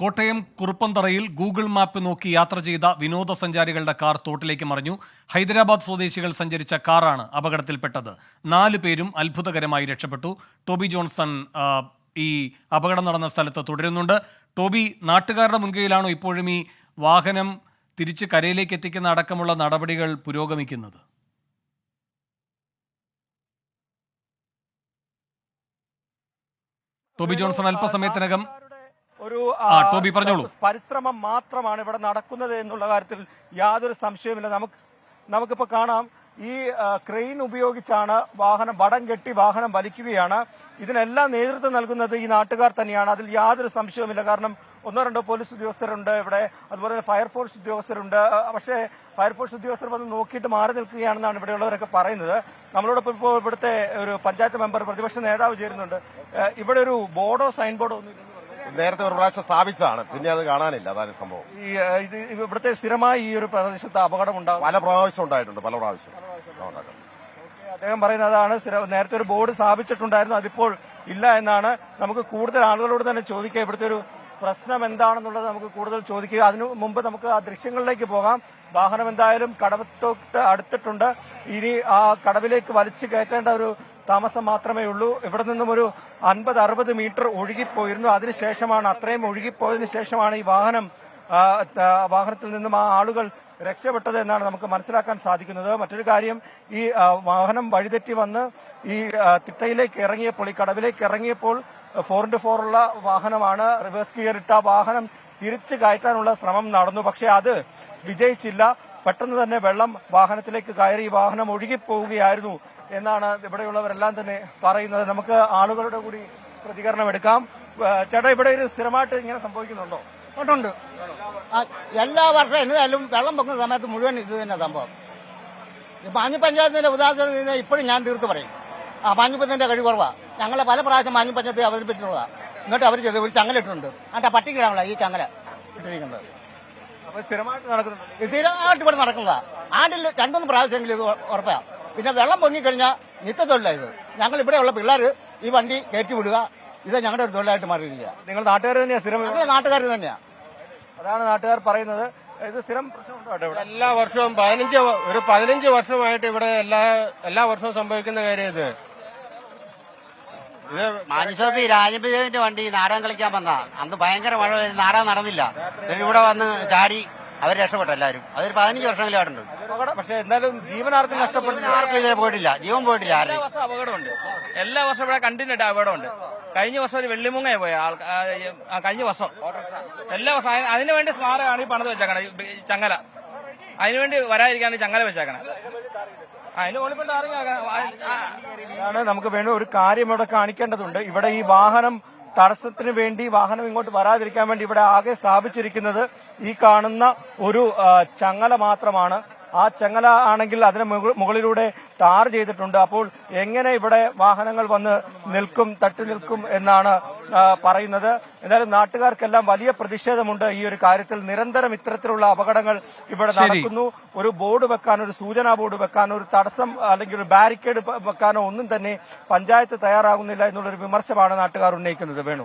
Kottayam കുറുപ്പന്തറയിൽ Google map നോക്കി യാത്ര ചെയ്ത വിനോദസഞ്ചാരികളുടെ കാർ തോട്ടിലേക്ക് മറിഞ്ഞു. ഹൈദരാബാദ് സ്വദേശികൾ സഞ്ചരിച്ച കാറാണ് അപകടത്തിൽപ്പെട്ടത്. നാലു പേരും അത്ഭുതകരമായി രക്ഷപ്പെട്ടു. ടോബി ജോൺസൺ ഈ അപകടം നടന്ന സ്ഥലത്ത് തുടരുന്നുണ്ട്. ടോബി നാട്ടുകാരുടെ മുൻകൈയിലാണോ ഇപ്പോഴും ഈ വാഹനം തിരിച്ച് കരയിലേക്ക് എത്തിക്കുന്ന അടക്കമുള്ള നടപടികൾ പുരോഗമിക്കുന്നത്? ടോബി ജോൺസൺ അല്പസമയത്തിനകം ഒരു ടോബി പറഞ്ഞോളൂ. പരിശ്രമം മാത്രമാണ് ഇവിടെ നടക്കുന്നത് എന്നുള്ള കാര്യത്തിൽ യാതൊരു സംശയമില്ല നമുക്ക് നമുക്കിപ്പോ കാണാം. ഈ ക്രെയിൻ ഉപയോഗിച്ചാണ് വാഹനം വടം കെട്ടി വാഹനം വലിക്കുകയാണ്. ഇതിനെല്ലാം നേതൃത്വം നൽകുന്നത് ഈ നാട്ടുകാർ തന്നെയാണ്. അതിൽ യാതൊരു സംശയവുമില്ല. കാരണം ഒന്നോ രണ്ടോ പോലീസ് ഉദ്യോഗസ്ഥരുണ്ട് ഇവിടെ. അതുപോലെ തന്നെ ഫയർഫോഴ്സ് ഉദ്യോഗസ്ഥരുണ്ട്. പക്ഷേ ഫയർഫോഴ്സ് ഉദ്യോഗസ്ഥർ വന്ന് നോക്കിയിട്ട് മാറി നിൽക്കുകയാണെന്നാണ് ഇവിടെയുള്ളവരൊക്കെ പറയുന്നത്. നമ്മളോടൊപ്പം ഇപ്പോൾ ഇവിടുത്തെ ഒരു പഞ്ചായത്ത് മെമ്പർ പ്രതിപക്ഷ നേതാവ് ചേരുന്നുണ്ട്. ഇവിടെ ഒരു ബോർഡോ സൈൻ ബോർഡോ ഒന്നും നേരത്തെ ഒരു പ്രാവശ്യം സ്ഥാപിച്ചതാണ്. പിന്നെ അത് കാണാനില്ല. അതാണ് സംഭവം. ഈ ഇത് ഇവിടുത്തെ സ്ഥിരമായി ഈ ഒരു പ്രദേശത്ത് അപകടം ഉണ്ടാകും പല പ്രാവശ്യം ഉണ്ടായിട്ടുണ്ട്. പല പ്രാവശ്യം. ഉണ്ടായിട്ടുണ്ട്. അദ്ദേഹം പറയുന്നത് അതാണ്. നേരത്തെ ഒരു ബോർഡ് സ്ഥാപിച്ചിട്ടുണ്ടായിരുന്നു. അതിപ്പോൾ ഇല്ല എന്നാണ് നമുക്ക് കൂടുതൽ ആളുകളോട് തന്നെ ചോദിക്കാം. ഇവിടുത്തെ ഒരു പ്രശ്നം എന്താണെന്നുള്ളത് നമുക്ക് കൂടുതൽ ചോദിക്കുക. അതിനു മുമ്പ് നമുക്ക് ആ ദൃശ്യങ്ങളിലേക്ക് പോകാം. വാഹനം എന്തായാലും കടവത്തോട്ട് അടുത്തിട്ടുണ്ട്. ഇനി ആ കടവിലേക്ക് വലിച്ചു കയറ്റേണ്ട ഒരു താമസം മാത്രമേ ഉള്ളൂ. ഇവിടെ നിന്നും ഒരു അൻപത് അറുപത് മീറ്റർ ഒഴുകിപ്പോയിരുന്നു. അതിനുശേഷമാണ് അത്രയും ഒഴുകിപ്പോയതിനു ശേഷമാണ് ഈ വാഹനം വാഹനത്തിൽ നിന്നും ആ ആളുകൾ രക്ഷപ്പെട്ടത് എന്നാണ് നമുക്ക് മനസ്സിലാക്കാൻ സാധിക്കുന്നത്. മറ്റൊരു കാര്യം ഈ വാഹനം വഴിതെറ്റി വന്ന് ഈ തിട്ടയിലേക്ക് ഇറങ്ങിയപ്പോൾ ഈ കടവിലേക്ക് ഇറങ്ങിയപ്പോൾ ഫോർ ഇന്റു ഫോർ ഉള്ള വാഹനമാണ്. റിവേഴ്സ് ഗിയർ ഇട്ട വാഹനം തിരിച്ചു കയറ്റാനുള്ള ശ്രമം നടന്നു. പക്ഷേ അത് വിജയിച്ചില്ല. പെട്ടെന്ന് തന്നെ വെള്ളം വാഹനത്തിലേക്ക് കയറി വാഹനം ഒഴുകിപ്പോവുകയായിരുന്നു എന്നാണ് ഇവിടെയുള്ളവരെല്ലാം തന്നെ പറയുന്നത്. നമുക്ക് ആളുകളുടെ കൂടി പ്രതികരണം എടുക്കാം. ചേട്ടാ ഇവിടെ ഒരു സ്ഥിരമായിട്ട് ഇങ്ങനെ സംഭവിക്കുന്നുണ്ടോ? ഉണ്ട്. എല്ലാ വർഷവും എന്തായാലും വെള്ളം പൊങ്ങുന്ന സമയത്ത് മുഴുവൻ ഇത് തന്നെ സംഭവം. മാഞ്ഞു പഞ്ചായത്തിന്റെ ഉദാഹരണം ഇപ്പോഴും ഞാൻ തീർത്ത് പറയും. ആ മാഞ്ഞു പഞ്ചായത്തിന്റെ കഴിവ് കുറവാ. ഞങ്ങളെ പല പ്രാവശ്യം മാഞ്ഞു അവതരിപ്പിച്ചിട്ടുള്ളതാണ് അവതരിപ്പിച്ചിട്ടുള്ളതാ. എന്നിട്ട് അവർ ചെയ്ത് ഒരു ചങ്ങല ഇട്ടിട്ടുണ്ട് എന്നിട്ട് ആ പട്ടിക്കിടാനുള്ള ഈ ചങ്ങല ഇട്ടിരിക്കുന്നത്. സ്ഥിരമായിട്ട് നടക്കുന്നുണ്ട്? ഇത് സ്ഥിരമായിട്ട് ഇവിടെ നടക്കുന്നതാ. ആണ്ടിൽ രണ്ടൊന്ന് പ്രാവശ്യമെങ്കിലും ഇത് ഉറപ്പാ. പിന്നെ വെള്ളം പൊങ്ങിക്കഴിഞ്ഞാൽ നിത്യത്തൊഴിലാ ഇത്. ഞങ്ങൾ ഇവിടെയുള്ള പിള്ളേർ ഈ വണ്ടി കയറ്റി വിടുക. ഇത് ഞങ്ങളുടെ ഒരു തൊഴിലായിട്ട് മാറിയിരിക്കുക നിങ്ങൾ നാട്ടുകാർ തന്നെയാ സ്ഥിരം? ഞങ്ങൾ നാട്ടുകാർ തന്നെയാ. അതാണ് നാട്ടുകാർ പറയുന്നത്. ഇത് സ്ഥിരം പ്രശ്നമുണ്ടോ ഇവിടെ എല്ലാ വർഷവും പതിനഞ്ച് ഒരു പതിനഞ്ച് വർഷമായിട്ട് ഇവിടെ എല്ലാ എല്ലാ വർഷവും സംഭവിക്കുന്ന കാര്യം ഇത്. മാനിസോത്തി രാജപതിന്റെ വണ്ടി നാടകം കളിക്കാൻ വന്നാ. അന്ന് ഭയങ്കര മഴ നാടകം നടന്നില്ല. ഇവിടെ വന്ന് ചാടി അവർ രക്ഷപ്പെട്ടു എല്ലാവരും. അതൊരു പതിനഞ്ച് വർഷം അവിടെ ഉണ്ട് പക്ഷെ എന്തായാലും ജീവനാർക്കും നഷ്ടപ്പെട്ടു. ആർക്കും ഇതേ പോയിട്ടില്ല. ജീവൻ പോയിട്ടില്ല ആരും അപകടമുണ്ട്. എല്ലാ വർഷവും ഇവിടെ കണ്ടിന്യൂട്ട് അപകടമുണ്ട്. കഴിഞ്ഞ വർഷം ഒരു വെള്ളിമുങ്ങയെ പോയ കഴിഞ്ഞ വർഷം. എല്ലാ വർഷം അതിന് അതിനുവേണ്ടി സ്മാരകമാണ് ഈ പണിത് വെച്ചേക്കണം ചങ്ങല. അതിനുവേണ്ടി വരാതിരിക്കാണ് ചങ്ങല വെച്ചേക്കണത്. മുകളിൽ നമുക്ക് വേണ്ട ഒരു കാര്യം ഇവിടെ കാണിക്കേണ്ടതുണ്ട്. ഇവിടെ ഈ വാഹനം തടസ്സത്തിന് വേണ്ടി വാഹനം ഇങ്ങോട്ട് വരാതിരിക്കാൻ വേണ്ടി ഇവിടെ ആകെ സ്ഥാപിച്ചിരിക്കുന്നത് ഈ കാണുന്ന ഒരു ചങ്ങല മാത്രമാണ്. ആ ചങ്ങല ആണെങ്കിൽ അതിന് മുകളിലൂടെ ടാർ ചെയ്തിട്ടുണ്ട്. അപ്പോൾ എങ്ങനെ ഇവിടെ വാഹനങ്ങൾ വന്ന് നിൽക്കും തട്ടി നിൽക്കും എന്നാണ് പറയുന്നത്. എന്നാലും നാട്ടുകാർക്കെല്ലാം വലിയ പ്രതിഷേധമുണ്ട് ഈ ഒരു കാര്യത്തിൽ. നിരന്തരം ഇത്തരത്തിലുള്ള അപകടങ്ങൾ ഇവിടെ നടക്കുന്നു. ഒരു ബോർഡ് വെക്കാൻ ഒരു സൂചനാ ബോർഡ് വെക്കാൻ ഒരു തടസ്സം അല്ലെങ്കിൽ ഒരു ബാരിക്കേഡ് വെക്കാനോ ഒന്നും തന്നെ പഞ്ചായത്ത് തയ്യാറാകുന്നില്ല എന്നുള്ളൊരു വിമർശമാണ് നാട്ടുകാർ ഉന്നയിക്കുന്നത്. വേണു.